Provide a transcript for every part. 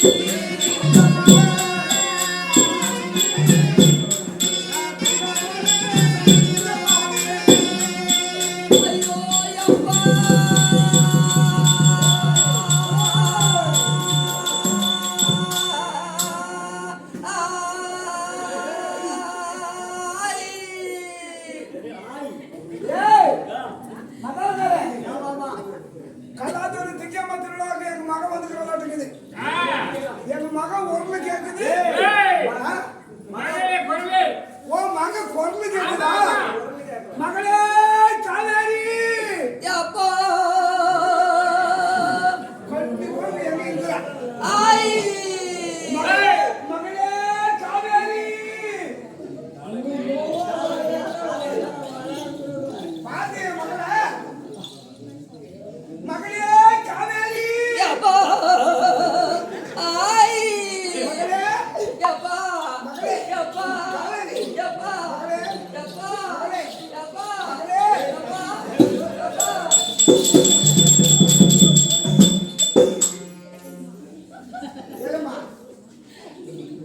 ஏய்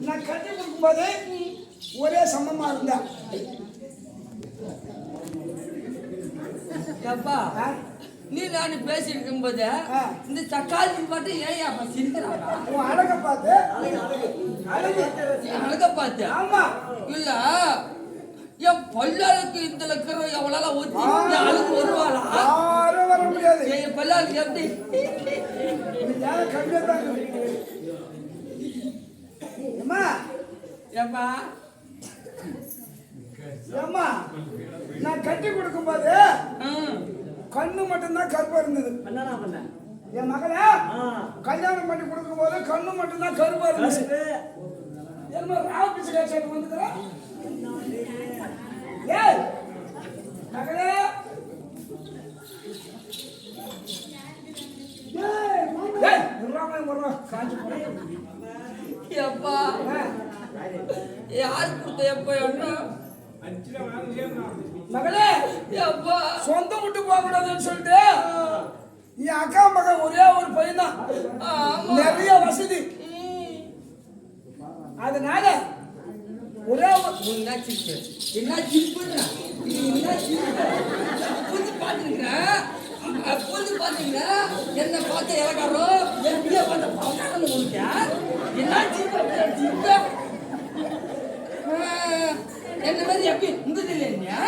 நான் கட்டி கொடுக்கும்போது ஒரே சமமா இருந்தா. எப்பா ஆ? நீ நான் ஆ. இந்த தக்காளி மட்டும் ஏன் அப்ப சிரிக்கிறாங்க அழக பார்த்து அழக பார்த்து? ஆமா. இல்ல என் பல்லாளுக்கு இந்த லக்கரம் ஊத்தி என் அழுகு வருவாளா யாரும் வர முடியாது. என் பல்லாளுக்கு எப்படி? யாரும் தான் ஏப்பா அம்மா நான் கட்டி கொடுக்கும்போது ம். கண்ணு மட்டும்தான் கருப்பா இருந்தது. என்னடா பண்ண? என் மகளே கல்யாணம் பண்ணி கொடுக்கும்போது கண்ணு மட்டும்தான் கருப்பா கருப்பு. என்ன ராவ பிச்சை வந்துக்கிறேன் ஏய் மகளே ஏய், ஏய், இருறாம இருறா, காஞ்சு போறேன். எப்பா யார் கொடுத்த எப்ப மகளே எப்பா? சொந்த விட்டு போக கூடாதுன்னு சொல்லிட்டு என் அக்கா மகன் ஒரே ஒரு பையன் தான் நிறைய வசதி. அதனால உறவு என்ன சிரிப்பு? என்ன சிரிப்புன்றா? நீ என்ன சிரிப்பு? புரிஞ்சு பாத்துக்கிறா? புரிஞ்சு பாத்தீங்களா? என்ன பார்த்த இலக்காரோ, என் பிள்ளைய பார்த்த பணக்காரன்னு உனக்கு? என்ன சிரிப்பு? என்ன என்ன மாதிரி எப்படி இருந்தது இல்லையா?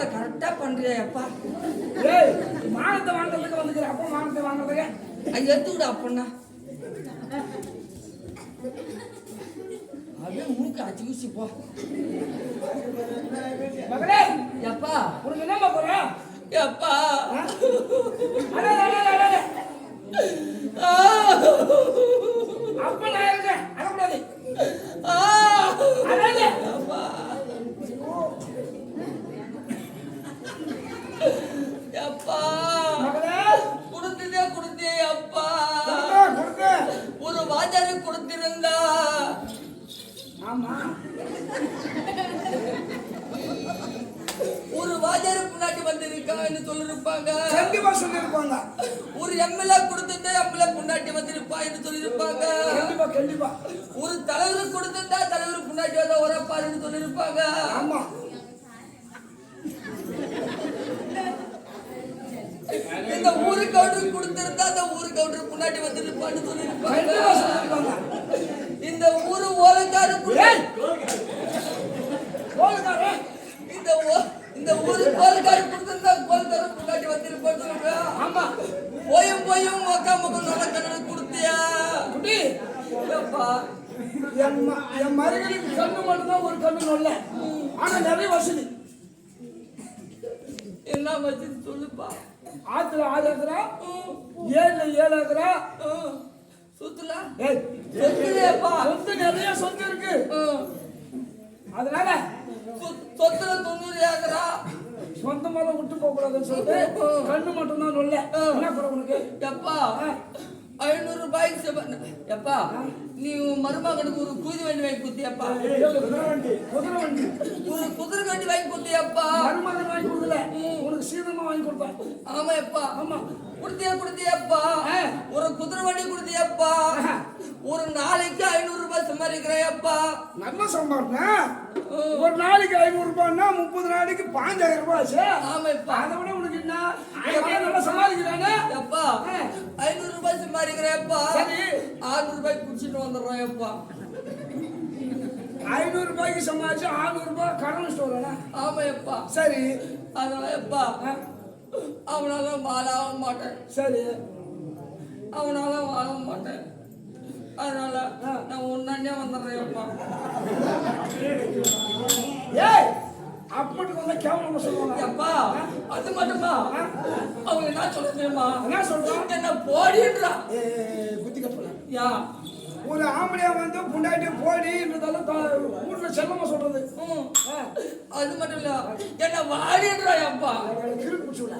போஸ்ட் கரெக்டாக கரெக்டா எப்பா? ஏய் மானத்தை வாங்குறதுக்கு வந்துக்கிற அப்போ மானத்தை வாங்குறதுக்கு. அது எடுத்துக்கிட அப்பண்ணா. அப்படியே மூக்கு அச்சு குச்சி போ. மகளே எப்பா? உனக்கு என்னம்மா போறா எப்பா? அடே அடே அடே, அடே. ஆ. சொல்லியிருப்பாங்க ஆமா. இந்த ஊரு கவுண்டர் கொடுத்திருந்தா அந்த ஊரு கவுண்டர் முன்னாடி வந்திருப்பான்னு சொல்லியிருப்பாங்க. கண்டிப்பா சொல்லிருப்பாங்க இந்த ஊரு ஓலக்காரு இந்த இந்த ஊரு கோல்காரு கொடுத்திருந்தா கோல்காரு முன்னாடி வந்திருப்பான்னு சொல்லுங்க. ஆமா. போயும் போயும் மொக்கா முகம் நல்ல கண்ணு கொடுத்தியா? எப்பா என் மருகளுக்கு கண்ணு மட்டும்தான் ஒரு கண்ணு நொல்ல ஆனா நிறைய வசதி. என்ன மச்சி சொல்லுப்பா. ஆத்துல ஆறு ஏக்கரா ஏழுல ஏழு ஏக்கரா. சுத்துலா? சொத்துலேப்பா. சொத்து நிறைய சொத்து இருக்கு. அதனால சொத்துல தொண்ணூறு ஏக்கரா? சொந்தமெல்லாம் விட்டு போக கூடாதுன்னு சொல்லிட்டு கண்ணு மட்டும்தான் நொல்ல. என்ன குறை உனக்கு? எப்பா? ஐநூறு ரூபாய்க்கு எப்பா நீ மருமகனுக்கு ஒரு குதிரை வண்டி வாங்கி குத்தியப்பா ஒரு குதிரை வண்டி வாங்கி குத்தியப்பா மருமகன் வாங்கி கொடுக்கல. உனக்கு சீதமா வாங்கி கொடுப்பேன் ஆமா எப்பா ஆமா. குடுத்தியா குடுத்தியப்பா. சம்பாதிக்கிறேன்ப்பா நல்ல சம்பாரணம் ஒரு நாளைக்கு ஐநூறு ரூபாய்னா முப்பது நாளைக்கு பாஞ்சாயிரம் ரூபாய் ஆச்சு. ஆமாப்பா. அதை விட உனக்கு என்ன? நல்லா சமாளிக்கிறானே எப்பா ஆ. ஐநூறு ரூபாய் சம்பாதிக்கிறேன்ப்பா சரி. ஆறுநூறு ரூபாய் குடிச்சிட்டு வந்துடுறோம் எப்பா ஐநூறு ரூபாய்க்கு சம்பாதிச்சு ஆறுநூறு ரூபாய் கடன் வச்சுட்டு வரேனா ஆமா எப்பா சரி. அதனால எப்பா அவனால வாழாக மாட்டேன். சரி. அவனால வாழ மாட்டேன். அதனால ஆ. நான் ஒன்னாண்டே வந்துடுறேன் எப்பா ஏய் அப்பட்டுக்கு வந்தா கேவலமா சொல்லுவாங்க. எப்பா அது மட்டுமா? அவங்க என்ன சொல்ல தெரியுமா? என்ன சொல்றான் என்ன போடின்றா? ஏ புத்தி கப்பல யா. ஒரு ஆம்பளையா வந்து புண்டாட்டி போடின்றதெல்லாம் த- வீட்டுல செல்லமா சொல்றது. அது மட்டும் இல்ல என்ன வாடின்றா அப்பா கிறுக்கு பிடிச்சுல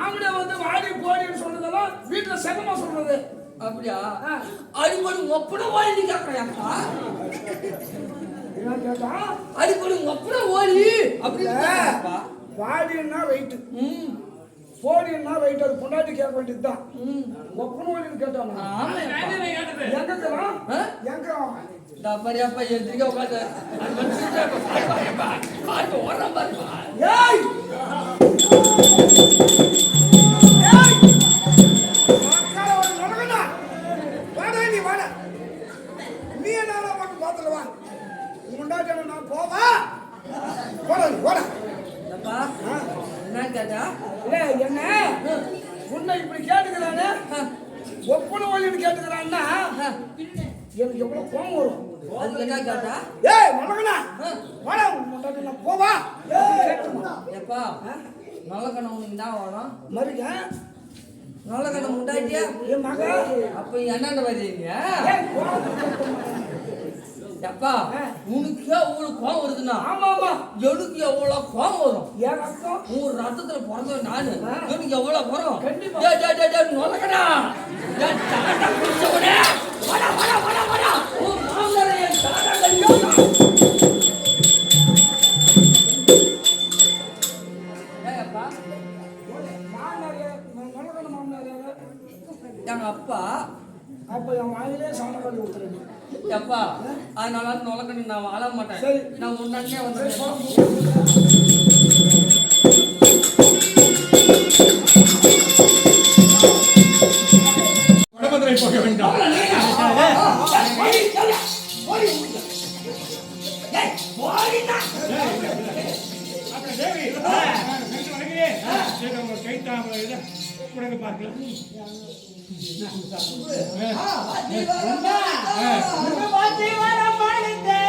ஆம்பளையா வந்து வாடி போடின்னு சொல்றதெல்லாம் வீட்டுல செல்லமா சொல்றது. அப்படியா. அடிப்படி ஒப்பனை ஓடி கேட்டா அடிப்படி ஒப்பனை ஓடி அப்படின்னு வாடின்னா ரைட்டு ம். போடின்னா ரைட் அது பொண்டாட்டி கேட்க வேண்டியதுதான் ம். ஒப்பனோடின்னு கேட்டானா? எங்க? எங்க பாரியாப்பா எதிர்க்க உட்காந்து ஏய்! போடா அப்பா என்ன கேட்டா? ஏய் என்ன? உன்னை இப்படி கேட்டுக்கிறானே? ஒப்பன வழின்னு கேட்டுக்கிறான்னா? எனக்கு எவ்வளவு கோவம் வரும். அதுக்கு என்ன கேட்டா? ஏய் மனகனா வாடா நான் போவா? எப்பா நல்ல கண்ணம் உனக்கு தான் வேணும் மருக நல்ல கண்ணம் உண்டாயிட்டியா என் மக. அப்ப என்னென்ன அப்பா உனக்கு எவ்வளவு கோவம் வருதுன்னா? ஆமா ஆமா. எனக்கு எவ்வளவு கோவம் வரும்? என் ரத்தம் உன் ரத்தத்துல பிறந்தவன் நானு. எனக்கு எவ்வளவு வரும்? கண்டிப்பா. டேய், சரி உங்க கை தாமரை இதை கொடுங்க பார்க்கலாம். மந்திரி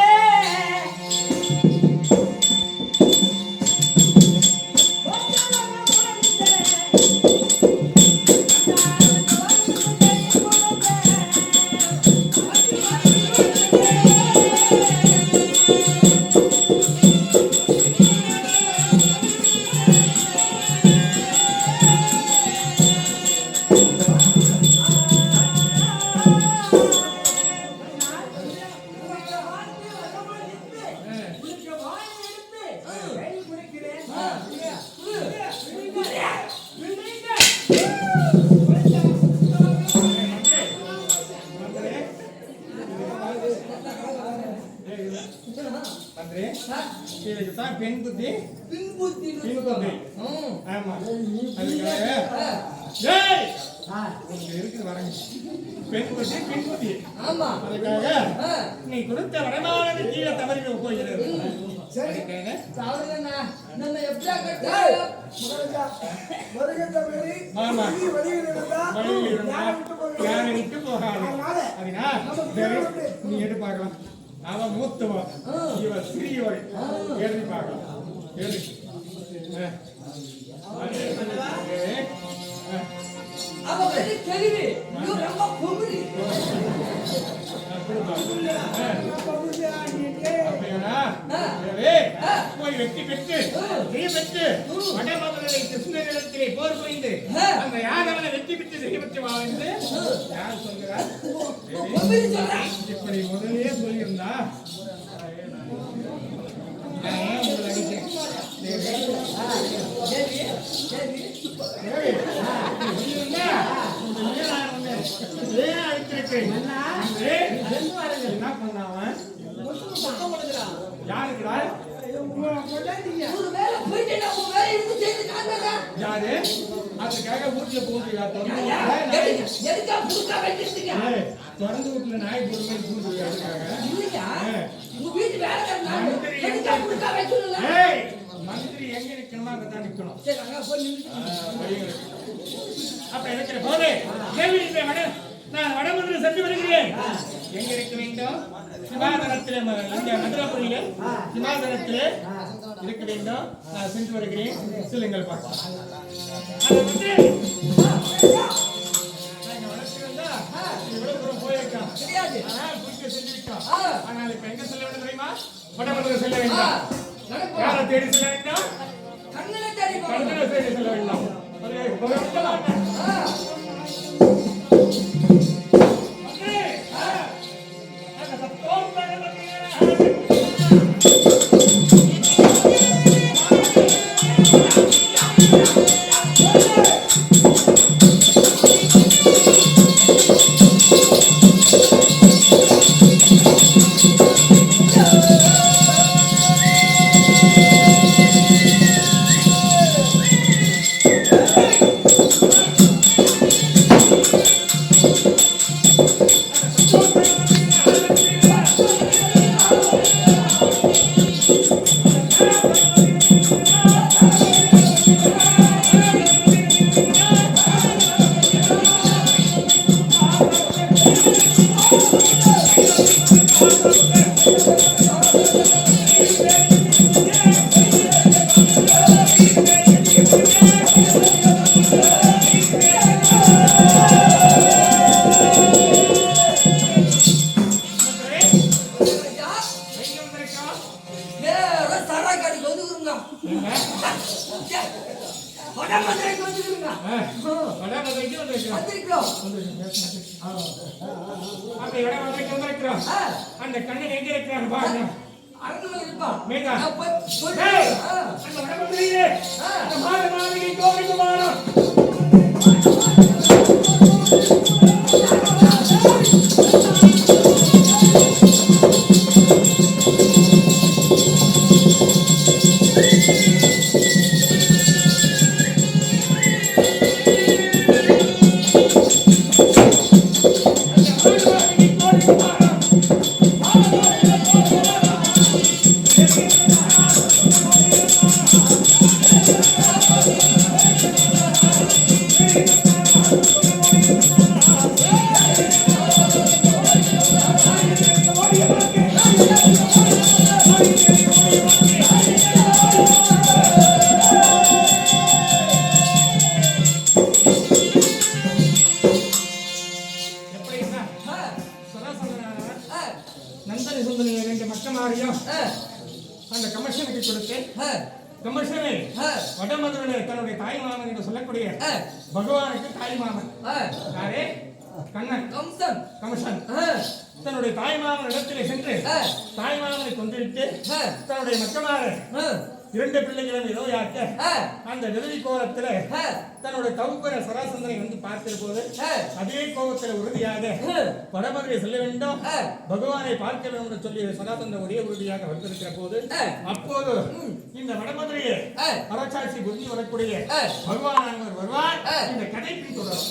இருக்குது வரங்க பெண் புத்தி பின் புத்தி ஆமா. அதுக்காக. நீ கொடுத்த வரமானது கீழே தவறி போகிறது பார்க்கலாம். அவன் மூத்தவன். சிறியவள் எழுதி பார்க்கலாம். எழுதி. அவ ரொம்ப போய் வெற்றி பெற்று ஜெய பெற்று வடமதுரை கிருஷ்ணனிடத்திலே போர் புரிந்து ஆ. அந்த யாதவனை வெற்றி பெற்று ஜெய பெற்று வாழ்ந்து யார் சொல்கிறார். இப்படி முதலே சொல்லியிருந்தா நான் இருந்து செய்து காட்டுறா. யாரு அதுக்காக வீட்டுல போட்டுக்கா திறந்து வீட்டுல நாய் மாதிரி பூந்துருக்கா அதுக்காக. மந்திரி எங்க- புதுசா வச்சிருந்தா? ஏய் மந்திரி எங்க நிக்கணுமோ அங்கதான் நிக்கணும் அப்ப இருக்கிற போது கேள்வி வட நான் வடமதுரை சென்று வருகிறேன். எங்க இருக்க வேண்டும் சிமாதனத்திலே ம- இங்க மதுராபுரியிலே. சிமாதனத்திலே இருக்க வேண்டும். நான் சென்று வருகிறேன். சொல்லுங்கள் பார்க்கலாம். ஆனால் இப்ப எங்க செல்ல வேண்டும் தெரியுமா? வடமதுரை செல்ல வேண்டும். யாரை தேடி செல்ல வேண்டும்? கண்ணனை தேடி செல்ல வேண்டும். ஒரு- मेगा अब कोई हाँ। मैं मारने नहीं है। हाँ मार मार के तो भी तुम्हारा யாரே? கண்ணன். கம்சன். கமிஷன் ஆ, தன்னுடைய தாய் மாமன் இடத்திலே சென்று ஆ, தாய் மாமனை கொன்றுவிட்டு தன்னுடைய மக்கமாறு ஆ, இரண்டு பிள்ளைகளும் ஏதோ ஆ, அந்த விதவி கோலத்துல தன்னுடைய தகுப்பன சராசந்தனை வந்து பார்க்கிற போது அதே கோபத்தில் உறுதியாக வடமதுரை செல்ல வேண்டும். பகவானை பார்க்க வேண்டும் என்று சொல்லி சராசந்தன் ஒரே உறுதியாக வந்திருக்கிற போது. அப்போது இந்த வடமதுரையை அரசாட்சி புரிஞ்சு வரக்கூடிய. பகவான் வருவார். இந்த கதை பின் தொடரும்